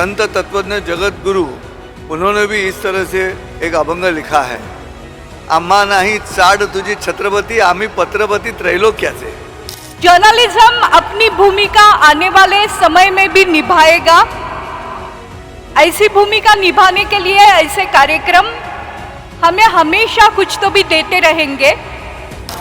संत तत्वज्ञ जगत गुरु उन्होंने भी इस तरह से एक अभंग लिखा है। आम्हा नाही चाड तुझी छत्रपती आम्ही पत्रपती त्रैलोक्याचे जर्नलिज्म अपनी भूमिका आने वाले समय में भी निभाएगा। ऐसी भूमिका निभाने के लिए ऐसे कार्यक्रम हमें हमेशा कुछ तो भी देते रहेंगे।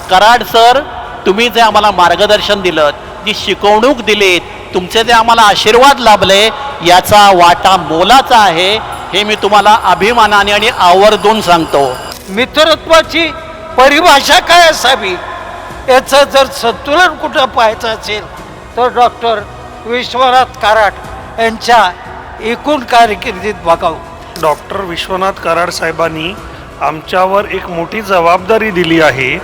कराड सर तुम्ही जे आम्हाला मार्गदर्शन दिलं जी शिकवणूक दिलीत तुमचे जे आम्हाला आशीर्वाद लाभले याचा वाटा मोलाचा आहे हे मी तुम्हाला अभिमानाने आणि आवर्जून सांगतो. मित्रत्वाची परिभाषा काय असावी? याचं जर संतुलन कुठं पाहायचं असेल तर डॉक्टर विश्वनाथ कराड यांच्या एकूण कारकिर्दीत बघावं. डॉक्टर विश्वनाथ कराड साहेबांनी आमच्यावर एक मोठी जबाबदारी दिली आहे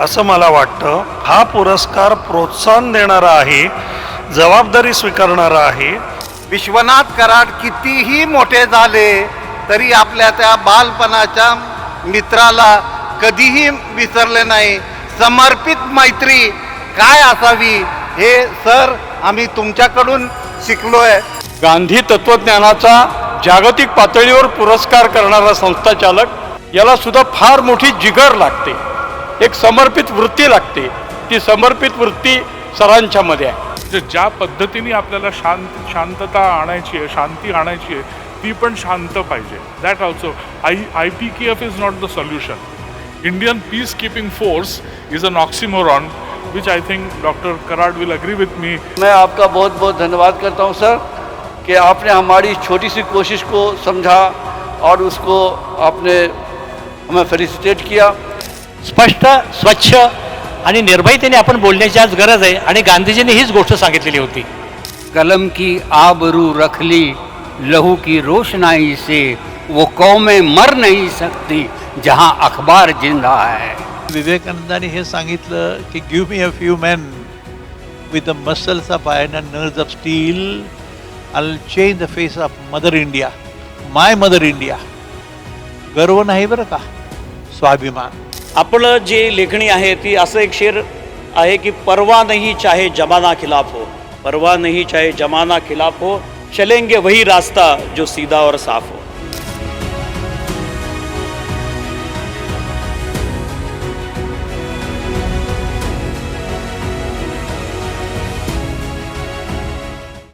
असं मला वाटतं. हा पुरस्कार प्रोत्साहन देणारा आहे जबाबदारी स्वीकारणारा आहे. विश्वनाथ कराड कितीही मोठे झाले तरी आपल्या त्या बालपणाच्या मित्राला कधीही विसरले नाही. समर्पित मैत्री काय असावी हे सर आम्ही तुमच्याकडून शिकलोय. गांधी तत्वज्ञानाचा जागतिक पातळीवर पुरस्कार करणारा संस्थाचालक याला सुद्धा फार मोठी जिगर लागते. एक समर्पित वृत्ती लागते. ती समर्पित वृत्ती सरांच्यामध्ये आहे. म्हणजे ज्या पद्धतीने आपल्याला शांत शांतता आणायची आहे शांती आणायची आहे ती पण शांत पाहिजे. That also I I P K F is not the solution Indian peace keeping force is an oxymoron which I think doctor Karad will agree with me मैं आपका बहुत बहुत धन्यवाद करता हूँ सर कि आपने हमारी छोटी सी कोशिश को समझा और उसको आपने हमें फेलिसिटेट किया। स्पष्ट स्वच्छ आणि निर्भयतेने आपण बोलण्याची आज गरज आहे आणि गांधीजींनी हीच गोष्ट सांगितलेली होती. कलम की आबरू रख ली लहू की रोशनाई से वो कौमें मर नहीं सकती जहां अखबार जिंदा है। विवेकानंदांनी हे सांगितलं की give me a few man with the muscles of iron and nerves of steel I change the face of mother India my mother India गर्व नाही बरं का? स्वाभिमान. आपलं जी लेखनी है ती एक शेर है कि परवा नहीं चाहे जमाना खिलाफ हो, परवा नहीं चाहे जमाना खिलाफ हो चलेंगे वही रास्ता जो सीधा और साफ़ हो.